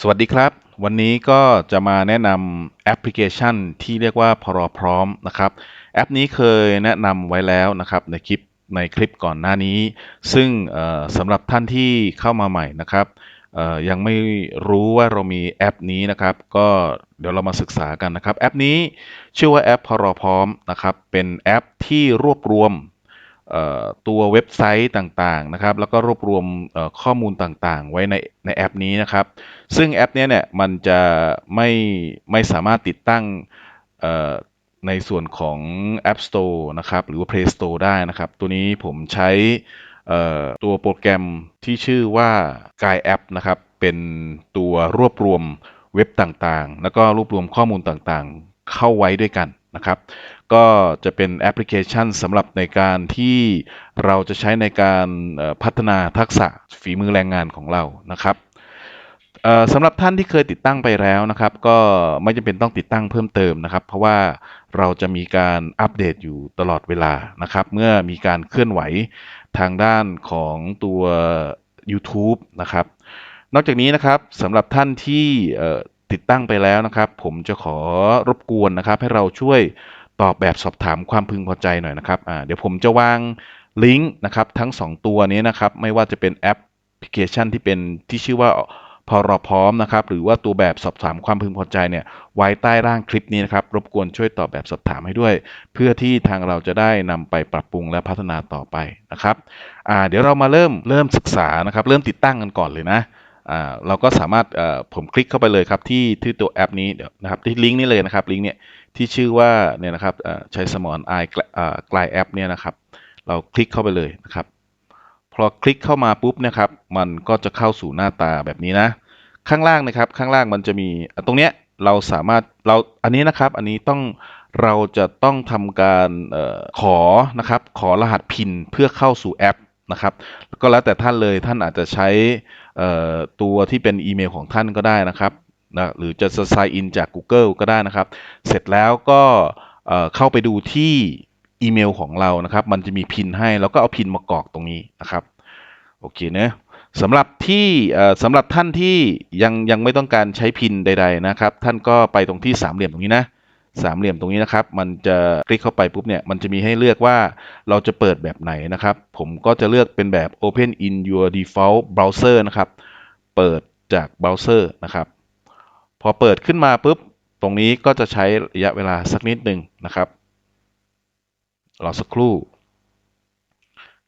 สวัสดีครับ วันนี้ก็จะมาแนะนำแอปพลิเคชันที่เรียกว่าพรอพร้อมนะครับ แอปนี้เคยแนะนำไว้แล้วนะครับในคลิปในคลิปก่อนหน้านี้ ซึ่งสำหรับท่านที่เข้ามาใหม่นะครับยังไม่รู้ว่าเรามีแอปนี้นะครับ ก็เดี๋ยวเรามาศึกษากันนะครับ แอปนี้ชื่อว่าแอปพรอพร้อมนะครับ เป็นแอปที่รวบรวม ตัวเว็บไซต์ต่างๆนะครับ แล้วก็รวบรวมข้อมูลต่างๆ ไว้ในในแอปนี้นะครับ ซึ่งแอปนี้เนี่ยมันจะไม่ไม่สามารถติดตั้งในส่วนของ App Store นะครับ หรือว่า Play Store ได้นะครับ ตัวนี้ผมใช้ตัวโปรแกรมที่ชื่อว่า g u i App นะครับ เป็นตัวรวบรวมเว็บต่างๆ แล้วก็รวบรวมข้อมูลต่างๆ เข้าไว้ด้วยกัน นะครับ ก็จะเป็นแอปพลิเคชันสำหรับในการที่เราจะใช้ในการพัฒนาทักษะฝีมือแรงงานของเรานะครับสำหรับท่านที่เคยติดตั้งไปแล้วนะครับ ก็ไม่จำเป็นต้องติดตั้งเพิ่มเติมนะครับ เพราะว่าเราจะมีการอัปเดตอยู่ตลอดเวลานะครับ เมื่อมีการเคลื่อนไหวทางด้านของตัว YouTube นะครับ นอกจากนี้นะครับสำหรับท่านที่ ติดตั้งไปแล้วนะครับ ผมจะขอรบกวนนะครับ ให้เราช่วยตอบแบบสอบถามความพึงพอใจหน่อยนะครับเดี๋ยวผมจะวางลิงก์นะครับทั้ง 2 ตัวนี้นะครับ ไม่ว่าจะเป็นแอปพลิเคชันที่เป็นที่ชื่อว่าพอรพร้อมนะครับ หรือว่าตัวแบบสอบถามความพึงพอใจเนี่ย ไว้ใต้ร่างคลิปนี้นะครับ รบกวนช่วยตอบแบบสอบถามให้ด้วย เพื่อที่ทางเราจะได้นำไปปรับปรุงและพัฒนาต่อไปนะครับ เดี๋ยวเรามาเริ่มเริ่มศึกษานะครับ เริ่มติดตั้งกันก่อนเลยนะ เราก็สามารถผมคลิกเข้าไปเลยครับที่ที่ตัวแอปนี้เดี๋ยวนะครับที่ลิงก์นี้เลยนะครับลิงก์เนี่ยที่ชื่อว่าเนี่ยนะครับใช้สมอนไอกลายแอปเนี่ยนะครับ เราคลิกเข้าไปเลยนะครับพอคลิกเข้ามาปุ๊บนะครับ มันก็จะเข้าสู่หน้าตาแบบนี้นะ ข้างล่างนะครับข้างล่างมันจะมีตรงเนี้ยเราสามารถเราอันนี้นะครับอันนี้ต้องเราจะต้องทำการออขอนะครับขอรหัสพินเพื่อเข้าสู่แอป นะครับ ก็แล้วแต่ท่านเลยท่านอาจจะใช้ตัวที่เป็นอีเมลของท่านก็ได้นะครับนะหรือจะ sign in จาก Google ก็ได้นะครับ เสร็จแล้วก็เข้าไปดูที่อีเมลของเรานะครับ มันจะมีพินให้แล้วก็เอาพินมากรอกตรงนี้นะครับ โอเคเนะสำหรับที่สำหรับท่านที่ยังยังไม่ต้องการใช้พินใด ๆนะครับ ท่านก็ไปตรงที่สามเหลี่ยมตรงนี้นะ สามเหลี่ยมตรงนี้นะครับ มันจะคลิกเข้าไปปุ๊บเนี่ย มันจะมีให้เลือกว่าเราจะเปิดแบบไหนนะครับ ผมก็จะเลือกเป็นแบบ Open in your default browser นะครับ เปิดจากเบราว์เซอร์นะครับ พอเปิดขึ้นมาปุ๊บ ตรงนี้ก็จะใช้ระยะเวลาสักนิดหนึ่งนะครับรอสักครู่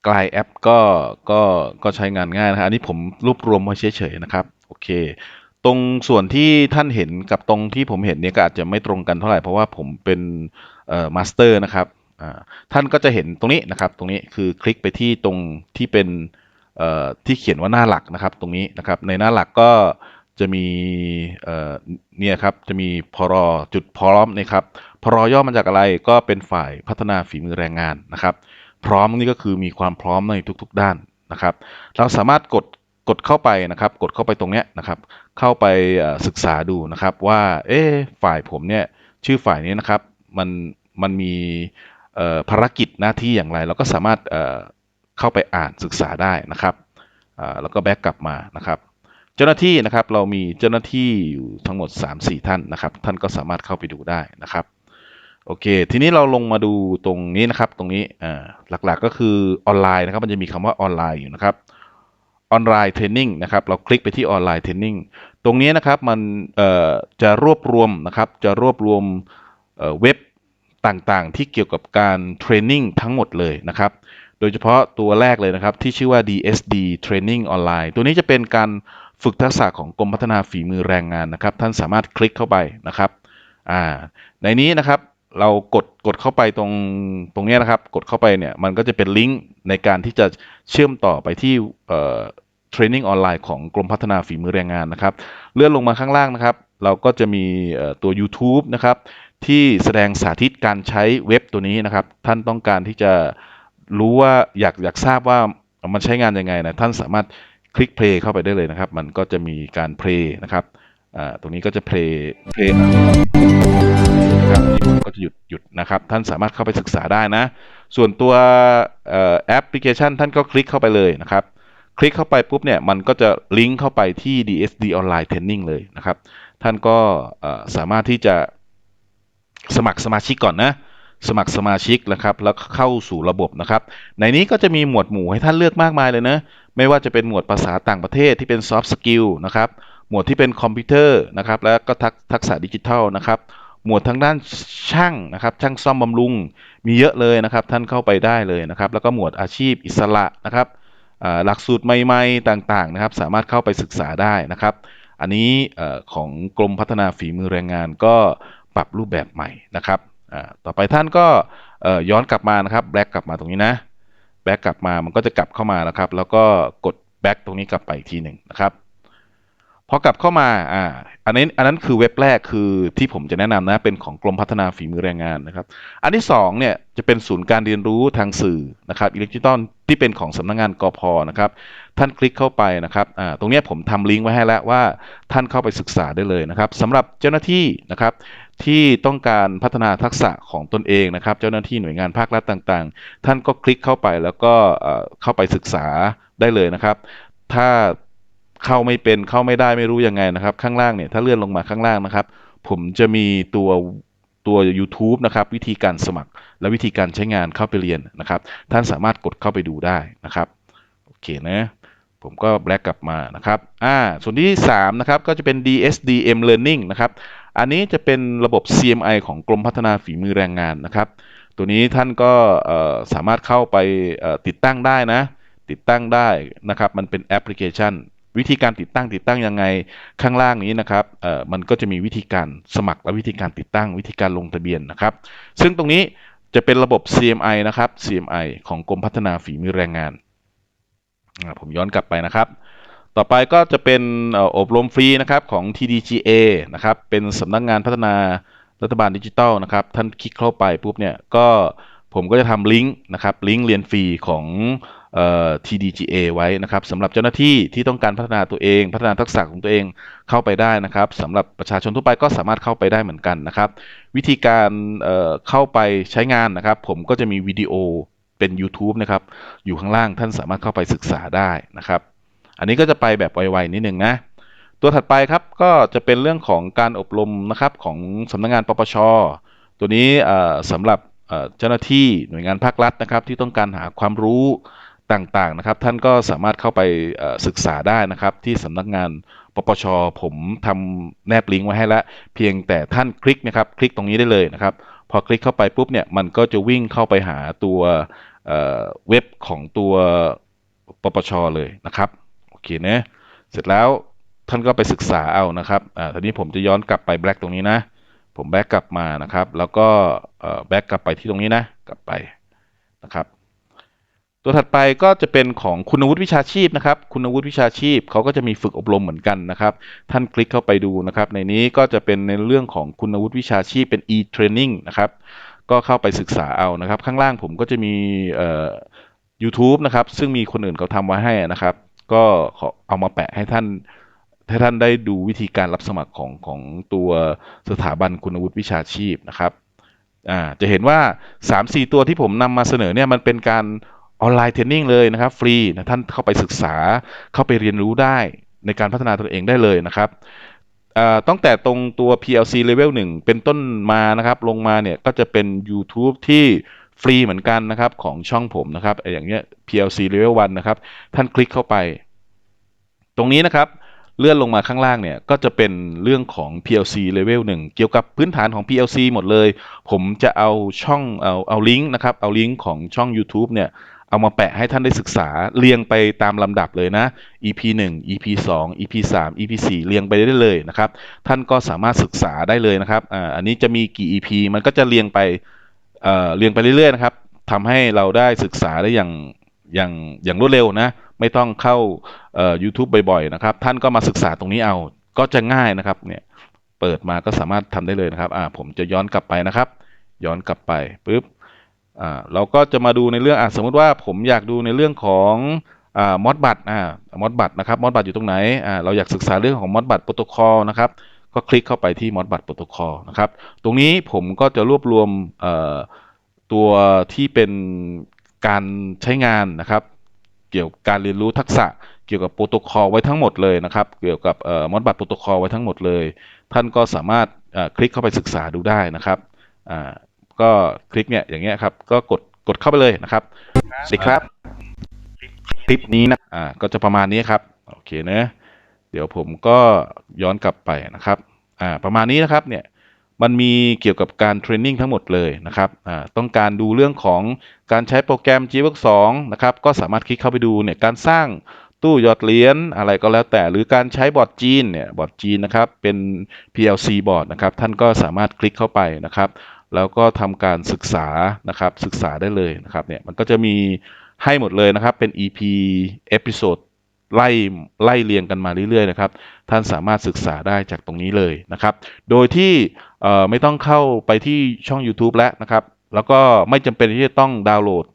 กลายแอปก็ก็ก็ใช้งานง่ายนะครับอันนี้ผมรวบรวมไว้เฉยๆนะครับ โอเค ตรงส่วนที่ท่านเห็นกับตรงที่ผมเห็นเนี่ยก็อาจจะไม่ตรงกันเท่าไหร่เพราะว่าผมเป็นมาสเตอร์นะครับท่านก็จะเห็นตรงนี้นะครับ ตรงนี้คือคลิกไปที่ตรงที่เป็นที่เขียนว่าหน้าหลักนะครับ ตรงนี้นะครับในหน้าหลักก็จะมีเเนี่ยครับจะมีพรจุดพร้อมนะครับพรย่อมาจากอะไรก็เป็นฝ่ายพัฒนาฝีมือแรงงานนะครับ พร้อมนี่ก็คือมีความพร้อมในทุกๆด้านนะครับ เราสามารถกด กดเข้าไปนะครับ กดเข้าไปตรงเนี้ยนะครับ เข้าไปศึกษาดูนะครับว่าเอ๊ฝ่ายผมเนี่ยชื่อฝ่ายนี้นะครับมันมันมีภารกิจหน้าที่อย่างไร เราก็สามารถเข้าไปอ่านศึกษาได้นะครับแล้วก็แบ็กกลับมานะครับเจ้าหน้าที่นะครับเรามีเจ้าหน้าที่อยู่ทั้งหมด 3-4 ท่านนะครับ ท่านก็สามารถเข้าไปดูได้นะครับโอเค ทีนี้เราลงมาดูตรงนี้นะครับ ตรงนี้หลักๆก็คือออนไลน์นะครับ มันจะมีคำว่าออนไลน์อยู่นะครับ ออนไลน์เทรนนิ่งนะครับเราคลิกไปที่ออนไลน์เทรนนิ่งตรงนี้นะครับมันจะรวบรวมนะครับจะรวบรวมเเว็บต่างๆ ที่เกี่ยวกับการเทรนนิ่งทั้งหมดเลยนะครับ โดยเฉพาะตัวแรกเลยนะครับ ที่ชื่อว่า DSD Training Online ตัวนี้จะเป็นการฝึกทักษะของกรมพัฒนาฝีมือแรงงานนะครับ ท่านสามารถคลิกเข้าไปนะครับในนี้นะครับเรากดกดเข้าไปตรงตรงนี้นะครับ กดเข้าไปเนี่ยมันก็จะเป็นลิงก์ในการที่จะเชื่อมต่อไปที่ เทรนนิ่งออนไลน์ของกรมพัฒนาฝีมือแรงงานนะครับ เลื่อนลงมาข้างล่างนะครับ เราก็จะมีตัว YouTube นะครับ ที่แสดงสาธิตการใช้เว็บตัวนี้นะครับ ท่านต้องการที่จะรู้ว่าอยากอยากทราบว่ามันใช้งานยังไงนะ ท่านสามารถคลิกเพลย์เข้าไปได้เลยนะครับ มันก็จะมีการเพลย์นะครับตรงนี้ก็จะเพลย์เพลย์นะครับนี่ผมก็จะหยุดหยุดนะครับ ท่านสามารถเข้าไปศึกษาได้นะ ส่วนตัวแอปพลิเคชันท่านก็คลิกเข้าไปเลยนะครับ คลิกเข้าไปปุ๊บเนี่ยมันก็จะลิงก์เข้าไปที่ DSD Online Training เลยนะครับ ท่านก็สามารถที่จะสมัครสมาชิกก่อนนะสมัครสมาชิกนะครับแล้วเข้าสู่ระบบนะครับ ในนี้ก็จะมีหมวดหมู่ให้ท่านเลือกมากมายเลยนะ ไม่ว่าจะเป็นหมวดภาษาต่างประเทศที่เป็น soft skill นะครับหมวดที่เป็นคอมพิวเตอร์นะครับแล้วก็ทักษะดิจิทัลนะครับหมวดทางด้านช่างนะครับช่างซ่อมบำรุงมีเยอะเลยนะครับ ท่านเข้าไปได้เลยนะครับ แล้วก็หมวดอาชีพอิสระนะครับ หลักสูตรใหม่ๆต่างๆนะครับ สามารถเข้าไปศึกษาได้นะครับ อันนี้ของกรมพัฒนาฝีมือแรงงานก็ปรับรูปแบบใหม่นะครับต่อไปท่านก็ย้อนกลับมานะครับแบ็กกลับมาตรงนี้นะแบ็กกลับมามันก็จะกลับเข้ามาแล้วครับ แล้วก็กดแบ็กตรงนี้กลับไปอีกทีหนึ่งนะครับ พอกลับเข้ามาอ่าอันนี้อันนั้นคือเว็บแรกคือที่ผมจะแนะนำนะเป็นของกรมพัฒนาฝีมือแรงงานนะครับ อันที่2เนี่ยจะเป็นศูนย์การเรียนรู้ทางสื่อนะครับอิเล็กทรอนิกส์ที่เป็นของสำนักงงานกพนะครับท่านคลิกเข้าไปนะครับอ่าตรงนี้ผมทำลิงก์ไว้ให้แล้วว่าท่านเข้าไปศึกษาได้เลยนะครับสำหรับเจ้าหน้าที่นะครับที่ต้องการพัฒนาทักษะของตนเองนะครับ เจ้าหน้าที่หน่วยงานภาครัฐต่างๆ ท่านก็คลิกเข้าไปแล้วก็เข้าไปศึกษาได้เลยนะครับ ถ้า เข้าไม่เป็นเข้าไม่ได้ไม่รู้ยังไงนะครับ ข้างล่างเนี่ยถ้าเลื่อนลงมาข้างล่างนะครับ ผมจะมีตัวตัว YouTube นะครับวิธีการสมัครและวิธีการใช้งานเข้าไปเรียนนะครับ ท่านสามารถกดเข้าไปดูได้นะครับโอเคนะผมก็แบล็กกลับมานะครับอ่าส่วนที่ 3 นะครับ ก็จะเป็น DSDM Learning นะครับ อันนี้จะเป็นระบบ CMI ของกรมพัฒนาฝีมือแรงงานนะครับ ตัวนี้ท่านก็สามารถเข้าไปติดตั้งได้นะ ติดตั้งได้นะครับ มันเป็นแอปพลิเคชัน วิธีการติดตั้งติดตั้งยังไงข้างล่างนี้นะครับมันก็จะมีวิธีการสมัครและวิธีการติดตั้งวิธีการลงทะเบียนนะครับ ซึ่งตรงนี้จะเป็นระบบ CMI นะครับ CMI ของกรมพัฒนาฝีมือแรงงานผมย้อนกลับไปนะครับ ต่อไปก็จะเป็นอบรมฟรีนะครับของ TDGA นะครับ เป็นสำนักงงานพัฒนารัฐบาลดิจิทัลนะครับ ท่านคลิกเข้าไปปุ๊บเนี่ยก็ ผมก็จะทำลิงก์นะครับลิงก์เรียนฟรีของ TDGA ไว้นะครับสำหรับเจ้าหน้าที่ที่ต้องการพัฒนาตัวเอง พัฒนาทักษะของตัวเองเข้าไปได้นะครับสำหรับประชาชนทั่วไปก็สามารถเข้าไปได้เหมือนกันนะครับ วิธีการเเข้าไปใช้งานนะครับ ผมก็จะมีวิดีโอเป็น YouTube นะครับ อยู่ข้างล่างท่านสามารถเข้าไปศึกษาได้นะครับ อันนี้ก็จะไปแบบไวๆนิดนึงนะตัวถัดไปครับก็จะเป็นเรื่องของการอบรมนะครับของสำนักงงานปปชตัวนี้สำหรับ เจ้าหน้าที่หน่วยงานภาครัฐนะครับ ที่ต้องการหาความรู้ต่างๆนะครับ ท่านก็สามารถเข้าไปศึกษาได้นะครับ ที่สำนักงานปปชผมทำแนบลิงก์ไว้ให้แล้วเพียงแต่ท่านคลิกนะครับ คลิกตรงนี้ได้เลยนะครับ พอคลิกเข้าไปปุ๊บเนี่ยมันก็จะวิ่งเข้าไปหาตัวเว็บของตัวปปชเลยนะครับโอเคนะเสร็จแล้วท่านก็ไปศึกษาเอานะครับอ่าทีนี้ผมจะย้อนกลับไปแบล็กตรงนี้นะ ผมแบ็กกลับมานะครับ แล้วก็แบ็กกลับไปที่ตรงนี้นะ กลับไปนะครับ ตัวถัดไปก็จะเป็นของคุณวุฒิวิชาชีพนะครับ คุณวุฒิวิชาชีพเขาก็จะมีฝึกอบรมเหมือนกันนะครับ ท่านคลิกเข้าไปดูนะครับ ในนี้ก็จะเป็นในเรื่องของคุณวุฒิวิชาชีพเป็น e-training นะครับ ก็เข้าไปศึกษาเอานะครับ ข้างล่างผมก็จะมี YouTube นะครับ ซึ่งมีคนอื่นเขาทำไว้ให้นะครับ ก็เอามาแปะให้ท่าน ให้ท่านได้ดูวิธีการรับสมัครของของตัวสถาบันคุณวุฒิวิชาชีพนะครับอ่าจะเห็นว่า 3-4 ตัวที่ผมนำมาเสนอเนี่ยมันเป็นการออนไลน์เทรนนิ่งเลยนะครับ ฟรีนะท่านเข้าไปศึกษาเข้าไปเรียนรู้ได้ในการพัฒนาตนเองได้เลยนะครับตั้งแต่ตรงตัว PLC Level 1 เป็นต้นมานะครับ ลงมาเนี่ยก็จะเป็น YouTube ที่ฟรีเหมือนกันนะครับของช่องผมนะครับอย่างเงี้ย PLC Level 1 นะครับ ท่านคลิกเข้าไป ตรงนี้นะครับ เลื่อนลงมาข้างล่างเนี่ยก็จะเป็นเรื่องของ PLC Level 1 เกี่ยวกับพื้นฐานของ PLC หมดเลย ผมจะเอาช่องเอาเอาลิงก์นะครับ เอาลิงก์ของช่อง YouTube เนี่ยเอามาแปะให้ท่านได้ศึกษาเรียงไปตามลำดับเลยนะ EP 1 EP 2 EP 3 EP 4เรียงไปได้เลยนะครับ ท่านก็สามารถศึกษาได้เลยนะครับอ่าอันนี้จะมีกี่ EP มันก็จะเรียงไปเรียงไปเรื่อยๆนะครับทำให้เราได้ศึกษาได้อย่างอย่างอย่างรวดเร็วนะ ไม่ต้องเข้า YouTube บ่อยๆนะครับ ท่านก็มาศึกษาตรงนี้เอา ก็จะง่ายนะครับ เนี่ย เปิดมาก็สามารถทำได้เลยนะครับ อ่า ผมจะย้อนกลับไปนะครับ ย้อนกลับไปปุ๊บ อ่า เราก็จะมาดูในเรื่อง อ่าสมมติว่าผมอยากดูในเรื่องของอ่ามอดบัตอ่ามอดบัตนะครับมอดบัตอยู่ตรงไหนอ่าเราอยากศึกษาเรื่องของมอดบัตโปรโตคอลนะครับ ก็คลิกเข้าไปที่มอดบัตโปรโตคอลนะครับ ตรงนี้ผมก็จะรวบรวมอ่อตัวที่เป็นการใช้งานนะครับ เกี่ยวกับการเรียนรู้ทักษะเกี่ยวกับโปรโตคอลไว้ทั้งหมดเลยนะครับ เกี่ยวกับมอดบัตโปรโตคอลไว้ทั้งหมดเลย ท่านก็สามารถคลิกเข้าไปศึกษาดูได้นะครับก็คลิกเนี่ยอย่างเงี้ยครับก็กดกดเข้าไปเลยนะครับสิครับคลิปนี้นะอ่าก็จะประมาณนี้ครับโอเคนะเดี๋ยวผมก็ย้อนกลับไปนะครับอ่าประมาณนี้นะครับเนี่ย มันมีเกี่ยวกับการเทรนนิ่งทั้งหมดเลยนะครับต้องการดูเรื่องของการใช้โปรแกรม g w o r k 2นะครับ ก็สามารถคลิกเข้าไปดูเนี่ยการสร้างตู้หยอดเหรียญอะไรก็แล้วแต่ หรือการใช้บอร์ดจีนเนี่ยบอร์ดจีนนะครับ เป็น PLC บอร์ดนะครับ ท่านก็สามารถคลิกเข้าไปนะครับ แล้วก็ทำการศึกษานะครับศึกษาได้เลยนะครับเนี่ยมันก็จะมีให้หมดเลยนะครับเป็น EP เอพิโซด ไล่ไล่เรียงกันมาเรื่อยๆนะครับ ท่านสามารถศึกษาได้จากตรงนี้เลยนะครับ โดยที่ไม่ต้องเข้าไปที่ช่อง YouTube แล้วนะครับ แล้วก็ไม่จำเป็นที่จะต้องดาวน์โหลด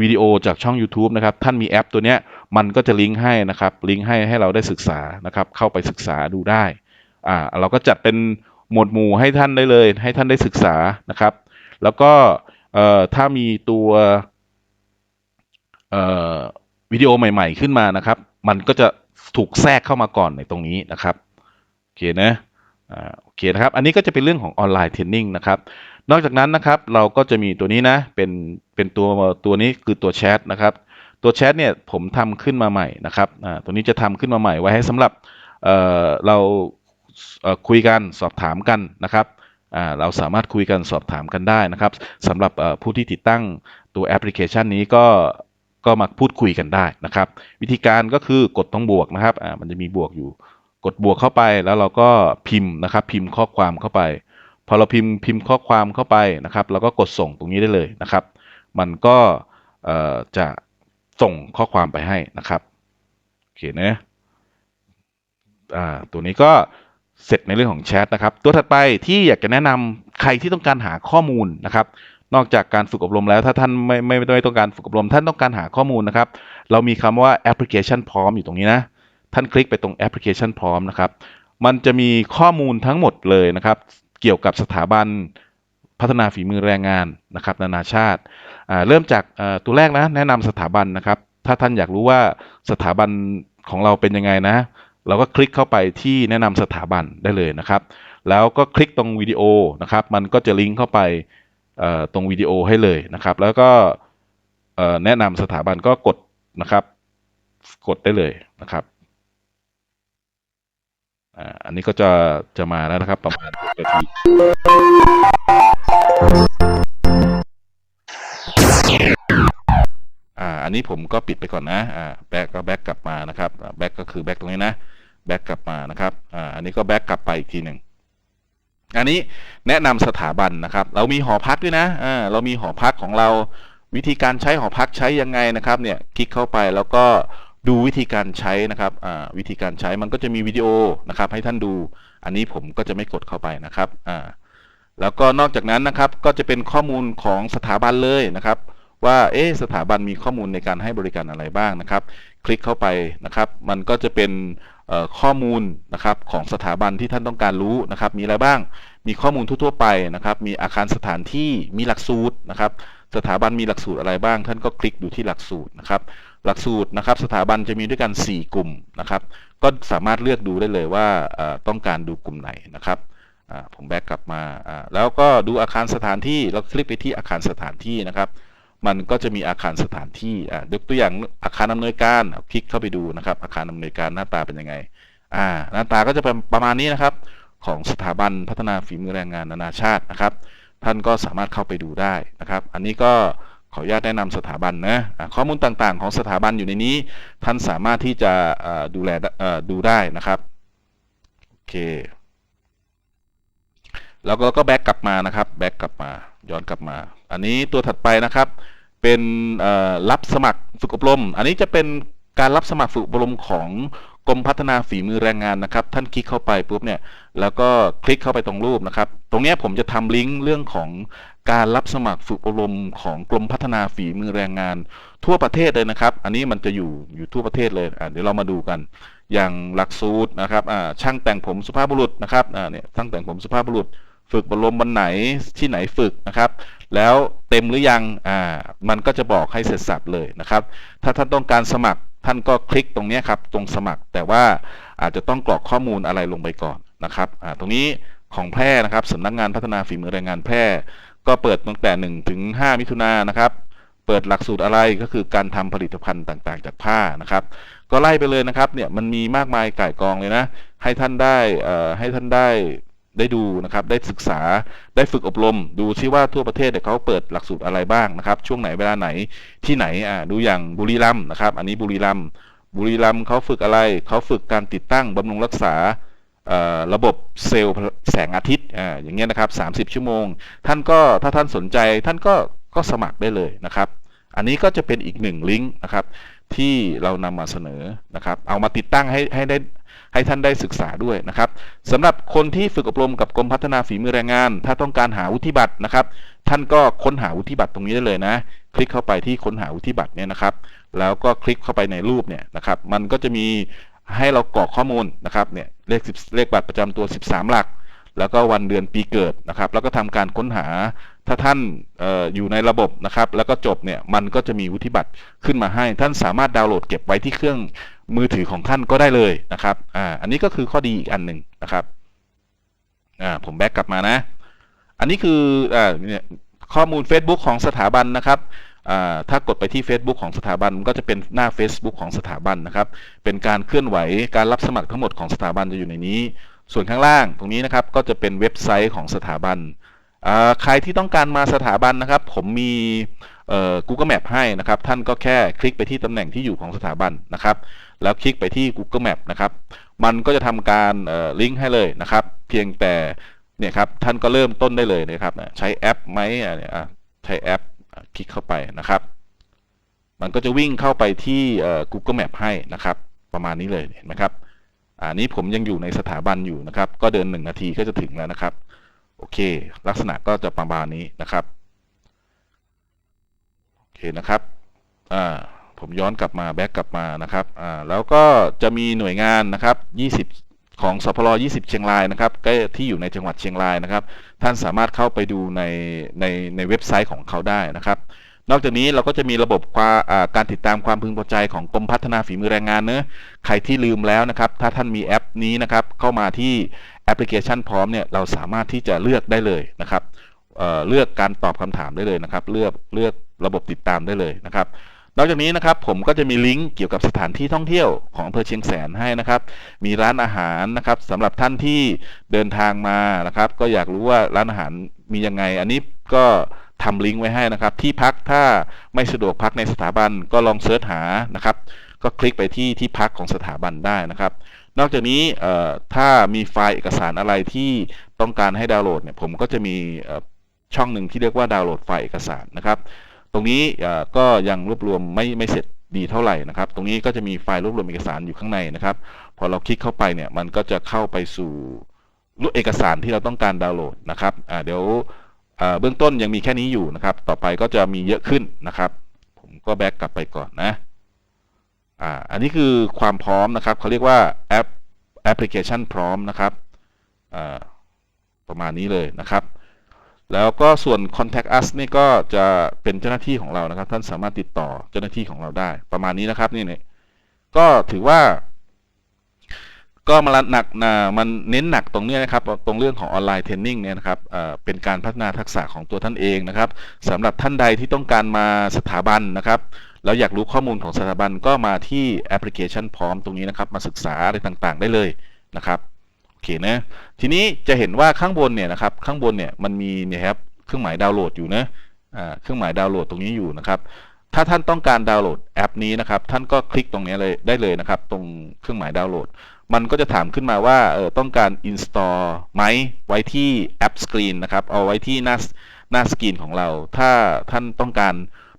วิดีโอจากช่อง YouTube นะครับ ท่านมีแอปตัวนี้มันก็จะลิงก์ให้นะครับ ลิงก์ให้ให้เราได้ศึกษานะครับ เข้าไปศึกษาดูได้อ่าเราก็จัดเป็นหมวดหมู่ให้ท่านได้เลย ให้ท่านได้ศึกษานะครับ แล้วก็ถ้ามีตัว วิดีโอใหม่ ๆ ขึ้นมานะครับ มันก็จะถูกแทรกเข้ามาก่อนในตรงนี้นะครับโอเคนะโอเคนะครับ อันนี้ก็จะเป็นเรื่องของออนไลน์เทรนนิ่งนะครับ นอกจากนั้นนะครับเราก็จะมีตัวนี้นะ เป็นเป็นตัวตัวนี้คือตัวแชทนะครับ ตัวแชทเนี่ยผมทำขึ้นมาใหม่นะครับตัวนี้จะทำขึ้นมาใหม่ไว้ให้สำหรับเเราคุยกันสอบถามกันนะครับเราสามารถคุยกันสอบถามกันได้นะครับสำหรับผู้ที่ติดตั้งตัวแอปพลิเคชันนี้ก็ ก็มาพูดคุยกันได้นะครับ วิธีการก็คือกดตรงบวกนะครับอ่ามันจะมีบวกอยู่ กดบวกเข้าไปแล้วเราก็พิมพ์นะครับ พิมพ์ข้อความเข้าไป พอเราพิมพ์พิมพ์ข้อความเข้าไปนะครับเราก็กดส่งตรงนี้ได้เลยนะครับ มันก็จะส่งข้อความไปให้นะครับโอเคนะอ่าตัวนี้ก็เสร็จในเรื่องของแชทนะครับ ตัวถัดไปที่อยากจะแนะนำใครที่ต้องการหาข้อมูลนะครับ นอกจากการฝึกอบรมแล้ว ถ้าท่านไม่ไม่ไม่ต้องการฝึกอบรม ท่านต้องการหาข้อมูลนะครับ เรามีคำว่าแอปพลิเคชันพร้อมอยู่ตรงนี้นะ ท่านคลิกไปตรงแอปพลิเคชันพร้อมนะครับ มันจะมีข้อมูลทั้งหมดเลยนะครับ เกี่ยวกับสถาบันพัฒนาฝีมือแรงงานนะครับ นานาชาติ เริ่มจากตัวแรกนะแนะนำสถาบันนะครับ ถ้าท่านอยากรู้ว่าสถาบันของเราเป็นยังไงนะ เราก็คลิกเข้าไปที่แนะนำสถาบันได้เลยนะครับ แล้วก็คลิกตรงวิดีโอนะครับ มันก็จะลิงก์เข้าไป ตรงวิดีโอให้เลยนะครับ แล้วก็แนะนำสถาบันก็กดนะครับ กดได้เลยนะครับอันนี้ก็จะจะมาแล้วนะครับ ประมาณ6นาทีอ่าอันนี้ผมก็ปิดไปก่อนนะอ่าแบ็กก็แบ็กกลับมานะครับแบ็กก็คือแบ็กตรงนี้นะแบ็กกลับมานะครับอ่าอันนี้ก็แบ็กกลับไปอีกทีหนึ่ง อันนี้แนะนำสถาบันนะครับ เรามีหอพักด้วยนะอ่าเรามีหอพักของเรา วิธีการใช้หอพักใช้ยังไงนะครับเนี่ยคลิกเข้าไปแล้วก็ดูวิธีการใช้นะครับอ่าวิธีการใช้มันก็จะมีวิดีโอนะครับ ให้ท่านดู อันนี้ผมก็จะไม่กดเข้าไปนะครับอ่าแล้วก็นอกจากนั้นนะครับก็จะเป็นข้อมูลของสถาบันเลยนะครับ ว่าเอ๊สถาบันมีข้อมูลในการให้บริการอะไรบ้างนะครับ คลิกเข้าไปนะครับ มันก็จะเป็น ข้อมูลนะครับของสถาบันที่ท่านต้องการรู้นะครับ มีอะไรบ้าง มีข้อมูลทั่วๆไปนะครับ มีอาคารสถานที่ มีหลักสูตรนะครับ สถาบันมีหลักสูตรอะไรบ้าง ท่านก็คลิกดูที่หลักสูตรนะครับ หลักสูตรนะครับ สถาบันจะมีด้วยกัน 4 กลุ่มนะครับ ก็สามารถเลือกดูได้เลยว่าต้องการดูกลุ่มไหนนะครับผมแบกกลับมา แล้วก็ดูอาคารสถานที่ เราคลิกไปที่อาคารสถานที่นะครับ มันก็จะมีอาคารสถานที่อ่ายกตัวอย่างอาคารอำนวยการคลิกเข้าไปดูนะครับ อาคารอำนวยการหน้าตาเป็นยังไงอ่าหน้าตาก็จะเป็นประมาณนี้นะครับ ของสถาบันพัฒนาฝีมือแรงงานนานาชาตินะครับ ท่านก็สามารถเข้าไปดูได้นะครับ อันนี้ก็ขออนุญาตแนะนำสถาบันนะข้อมูลต่างๆ ของสถาบันอยู่ในนี้ ท่านสามารถที่จะดูแลดูได้นะครับโอเคแล้วก็แบ็กกลับมานะครับแบ็กกลับมา ย้อนกลับมา อันนี้ตัวถัดไปนะครับ เป็นรับสมัครฝึกอบรม อันนี้จะเป็นการรับสมัครฝึกอบรมของกรมพัฒนาฝีมือแรงงานนะครับ ท่านคลิกเข้าไปปุ๊บเนี่ย แล้วก็คลิกเข้าไปตรงรูปนะครับ ตรงนี้ผมจะทำลิงก์เรื่องของการรับสมัครฝึกอบรมของกรมพัฒนาฝีมือแรงงาน ทั่วประเทศเลยนะครับ อันนี้มันจะอยู่อยู่ทั่วประเทศเลยเดี๋ยวเรามาดูกัน อย่างหลักสูตรนะครับช่างแต่งผมสุภาพบุรุษนะครับเนี่ยช่างแต่งผมสุภาพบุรุษ ฝึกอบรมวันไหนที่ไหนฝึกนะครับ แล้วเต็มหรือยังอ่ามันก็จะบอกให้เสร็จสับเลยนะครับ ถ้าท่านต้องการสมัครท่านก็คลิกตรงนี้ครับตรงสมัครแต่ว่าอาจจะต้องกรอกข้อมูลอะไรลงไปก่อนนะครับอ่าตรงนี้ของแพร่นะครับสำนักงานพัฒนาฝีมือแรงงานแพร่ ก็เปิดตั้งแต่1ถึง5มิถุนายนนะครับ เปิดหลักสูตรอะไรก็คือการทำผลิตภัณฑ์ต่างๆ จากผ้านะครับ ก็ไล่ไปเลยนะครับเนี่ยมันมีมากมายก่ายกองเลยนะ ให้ท่านได้อ่อให้ท่านได้ ได้ดูนะครับได้ศึกษาได้ฝึกอบรม ดูซิว่าทั่วประเทศเเขาเปิดหลักสูตรอะไรบ้างนะครับ ช่วงไหนเวลาไหนที่ไหนอ่าดูอย่างบุรีรัมย์นะครับ อันนี้บุรีรัมย์บุรีรัมย์เขาฝึกอะไรเขาฝึกการติดตั้งบำรุงรักษาระบบเซลล์แสงอาทิตย์ออย่างเงี้ยนะครับ 30 ชั่วโมง ท่านก็ถ้าท่านสนใจท่านก็ก็สมัครได้เลยนะครับ อันนี้ก็จะเป็นอีกหนึ่งลิงก์นะครับที่เรานำมาเสนอนะครับ เอามาติดตั้งให้ให้ได้ ให้ท่านได้ศึกษาด้วยนะครับสำหรับคนที่ฝึกอบรมกับกรมพัฒนาฝีมือแรงงาน ถ้าต้องการหาวุฒิบัตรนะครับ ท่านก็ค้นหาวุฒิบัตรตรงนี้ได้เลยนะ คลิกเข้าไปที่ค้นหาวุฒิบัตรเนี่ยนะครับ แล้วก็คลิกเข้าไปในรูปเนี่ยนะครับ มันก็จะมีให้เรากรอกข้อมูลนะครับเนี่ยเลข10เลขบัตรประจำตัว 13 หลัก แล้วก็วันเดือนปีเกิดนะครับ แล้วก็ทำการค้นหาถ้าท่านอออยู่ในระบบนะครับ แล้วก็จบเนี่ยมันก็จะมีวุฒิบัตรขึ้นมาให้ ท่านสามารถดาวน์โหลดเก็บไว้ที่เครื่อง มือถือของท่านก็ได้เลยนะครับอ่าอันนี้ก็คือข้อดีอีกอันหนึ่งนะครับอ่าผมแบ็กกลับมานะ อันนี้คืออ่าเนี่ยข้อมูล Facebook ของสถาบันนะครับอ่าถ้ากดไปที่ Facebook ของสถาบันมันก็จะเป็นหน้า Facebook ของสถาบันนะครับ เป็นการเคลื่อนไหวการรับสมัครทั้งหมดของสถาบันจะอยู่ในนี้ ส่วนข้างล่างตรงนี้นะครับก็จะเป็นเว็บไซต์ของสถาบัน ใครที่ต้องการมาสถาบันนะครับ ผมมี Google Map ให้นะครับ ท่านก็แค่คลิกไปที่ตำแหน่งที่อยู่ของสถาบันนะครับ แล้วคลิกไปที่ Google Map นะครับ มันก็จะทำการลิงก์ให้เลยนะครับ เพียงแต่เนี่ยครับท่านก็เริ่มต้นได้เลยนะครับ ใช้แอปไหมใช้แอปคลิกเข้าไปนะครับ มันก็จะวิ่งเข้าไปที่ Google Map ให้นะครับ ประมาณนี้เลยเห็นไหมครับอันนี้ผมยังอยู่ในสถาบันอยู่นะครับ ก็เดิน1นาทีก็จะถึงแล้วนะครับ โอเค ลักษณะก็จะประมาณนี้นะครับ โอเคนะครับ อ่า ผมย้อนกลับมาแบ็กกลับมานะครับอ่าแล้วก็จะมีหน่วยงานนะครับ 20 ของสพล20 เชียงรายนะครับก็ที่อยู่ในจังหวัดเชียงรายนะครับ ท่านสามารถเข้าไปดูในในในเว็บไซต์ของเขาได้นะครับ นอกจากนี้เราก็จะมีระบบการติดตามความพึงพอใจของกรมพัฒนาฝีมือแรงงานเนอะใครที่ลืมแล้วนะครับ ถ้าท่านมีแอปนี้นะครับเข้ามาที่แอปพลิเคชันพร้อมเนี่ยเราสามารถที่จะเลือกได้เลยนะครับเเลือกการตอบคำถามได้เลยนะครับ เลือกเลือกระบบติดตามได้เลยนะครับ นอกจากนี้นะครับผมก็จะมีลิงก์เกี่ยวกับสถานที่ท่องเที่ยวของอำเภอเชียงแสนให้นะครับ มีร้านอาหารนะครับสำหรับท่านที่เดินทางมานะครับ ก็อยากรู้ว่าร้านอาหารมียังไง อันนี้ก็ทำลิงก์ไว้ให้นะครับ ที่พักถ้าไม่สะดวกพักในสถาบันก็ลองเสิร์ชหานะครับ ก็คลิกไปที่ที่พักของสถาบันได้นะครับ นอกจากนี้ถ้ามีไฟล์เอกสารอะไรที่ต้องการให้ดาวน์โหลดเนี่ยผมก็จะมีช่องหนึ่งที่เรียกว่าดาวน์โหลดไฟล์เอกสารนะครับ ตรงนี้ก็ยังรวบรวมไม่ไม่เสร็จดีเท่าไหร่นะครับ ตรงนี้ก็จะมีไฟล์รวบรวมเอกสารอยู่ข้างในนะครับ พอเราคลิกเข้าไปเนี่ย มันก็จะเข้าไปสู่รูปเอกสารที่เราต้องการดาวน์โหลดนะครับเดี๋ยวเบื้องต้นยังมีแค่นี้อยู่นะครับ ต่อไปก็จะมีเยอะขึ้นนะครับ ผมก็แบ็กกลับไปก่อนนะอ่าอันนี้คือความพร้อมนะครับเขาเรียกว่าแอปแอปพลิเคชันพร้อมนะครับประมาณนี้เลยนะครับ แล้วก็ส่วน contact us นี่ก็จะเป็นเจ้าหน้าที่ของเรานะครับ ท่านสามารถติดต่อเจ้าหน้าที่ของเราได้ ประมาณนี้นะครับนี่เนี่ยก็ถือว่า ก็มาหนักนะมันเน้นหนักตรงนี้นะครับ ตรงเรื่องของออนไลน์เทรนนิ่งเนี่ยนะครับเป็นการพัฒนาทักษะของตัวท่านเองนะครับสำหรับท่านใดที่ต้องการมาสถาบันนะครับแล้วอยากรู้ข้อมูลของสถาบันก็มาที่แอปพลิเคชันพร้อมตรงนี้นะครับ มาศึกษาอะไรต่างๆ ได้เลยนะครับ อเคนะทีนี้จะเห็นว่าข้างบนเนี่ยนะครับข้างบนเนี่ยมันมีเนี่ยครับเครื่องหมายดาวน์โหลดอยู่นะเครื่องหมายดาวน์โหลดตรงนี้อยู่นะครับ ถ้าท่านต้องการดาวน์โหลดแอปนี้นะครับ ท่านก็คลิกตรงนี้เลยได้เลยนะครับ ตรงเครื่องหมายดาวน์โหลด มันก็จะถามขึ้นมาว่าเออต้องการ install ไหมไว้ที่แอปสกรีนนะครับเอาไว้ที่หน้าหน้าสกรีนของเรา ถ้าท่านต้องการ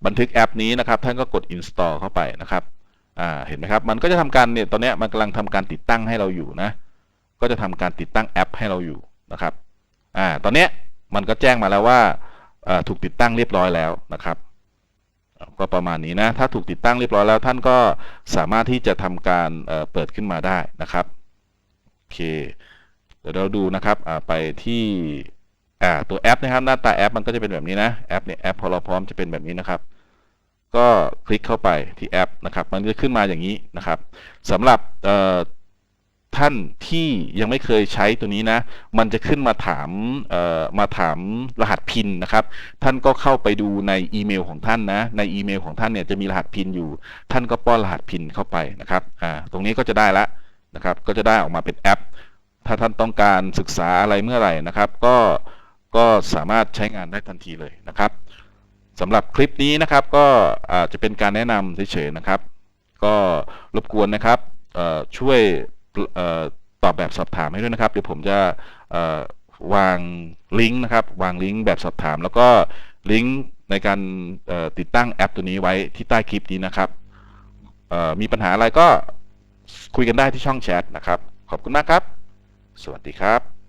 บันทึกแอปนี้นะครับ ท่านก็กด install เข้าไปนะครับอ่าเห็นไหมครับมันก็จะทำการเนี่ยตอนนี้มันกำลังทำการติดตั้งให้เราอยู่นะ ก็จะทำการติดตั้งแอปให้เราอยู่นะครับอ่าตอนนี้มันก็แจ้งมาแล้วว่าถูกติดตั้งเรียบร้อยแล้วนะครับ ก็ประมาณนี้นะ ถ้าถูกติดตั้งเรียบร้อยแล้ว ท่านก็สามารถที่จะทำการเปิดขึ้นมาได้นะครับโอเคเดี๋ยวเราดูนะครับไปที่อ่าตัวแอปนะครับหน้าตาแอปมันก็จะเป็นแบบนี้นะแอปเนี่ยแอปพอเราพร้อมจะเป็นแบบนี้นะครับ ก็คลิกเข้าไปที่แอปนะครับ มันจะขึ้นมาอย่างนี้นะครับสำหรับ ท่านที่ยังไม่เคยใช้ตัวนี้นะ มันจะขึ้นมาถามมาถามรหัสพินนะครับ ท่านก็เข้าไปดูในอีเมลของท่านนะ ในอีเมลของท่านเนี่ยจะมีรหัสพินอยู่ ท่านก็ป้อนรหัสพินเข้าไปนะครับ อ่า ตรงนี้ก็จะได้ละนะครับ ก็จะได้ออกมาเป็นแอป ถ้าท่านต้องการศึกษาอะไรเมื่อไหร่นะครับ ก็ ก็สามารถใช้งานได้ทันทีเลยนะครับสำหรับคลิปนี้นะครับก็อาจจะเป็นการแนะนำเฉยๆนะครับ ก็รบกวนนะครับช่วย ตอบแบบสอบถามให้ด้วยนะครับ เดี๋ยวผมจะวางลิงก์นะครับ วางลิงก์แบบสอบถาม แล้วก็ลิงก์ในการติดตั้งแอปตัวนี้ไว้ที่ใต้คลิปนี้นะครับ มีปัญหาอะไรก็คุยกันได้ที่ช่องแชทนะครับ ขอบคุณมากครับ สวัสดีครับ